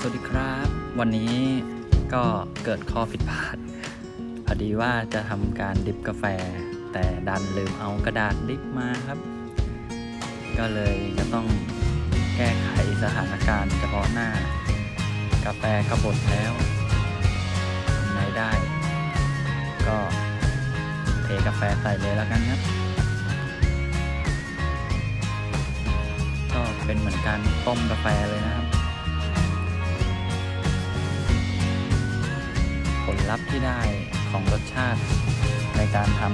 สวัสดีครับ วันนี้ก็เกิดข้อผิดพลาด พอดีว่าจะทำการดิบกาแฟ แต่ดันลืมเอากระดาษดิบมาครับ ก็เลยจะต้องแก้ไขสถานการณ์เฉพาะหน้า กาแฟก็บดแล้วทำไงได้ ก็เทกาแฟใส่เลยแล้วกันครับก็เป็นเหมือนการต้มกาแฟเลยนะครับ พที่ได้ของรสชาติในการทำ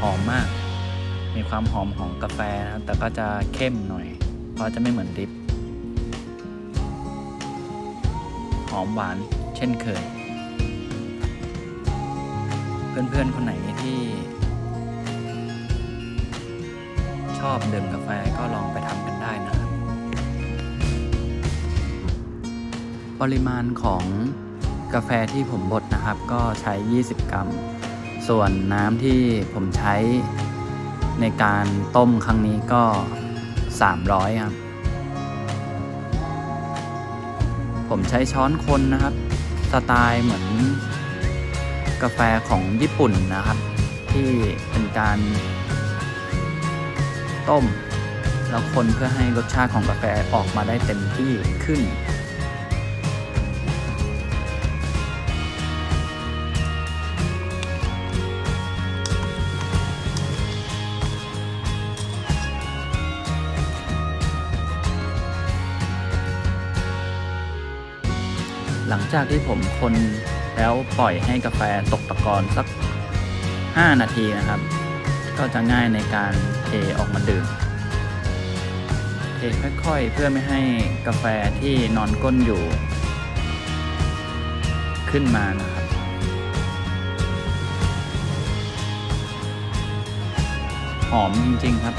หอมมาก มีความหอมของกาแฟนะครับ แต่ก็จะเข้มหน่อย เพราะจะไม่เหมือนดริปหอมหวานเช่นเคย เพื่อนๆ คนไหนที่ ชอบดื่มกาแฟก็ลองไปทำ ปริมาณของกาแฟที่ผมบดนะครับ ก็ใช้ 20 กรัม ส่วนน้ำที่ผมใช้ในการต้มครั้งนี้ก็ 300 ครับ ผมใช้ช้อนคนนะครับ สไตล์เหมือนกาแฟของญี่ปุ่นนะครับ ที่เป็นการต้มแล้วคนเพื่อให้รสชาติของกาแฟออกมาได้เต็มที่ขึ้น หลังจากที่ผมคนแล้วปล่อยให้กาแฟตกตะกอนสัก 5 นาทีนะครับ ก็จะง่ายในการเทออกมาดื่มเทค่อยๆเพื่อไม่ให้กาแฟที่นอนก้นอยู่ ขึ้นมานะครับหอมจริงๆครับ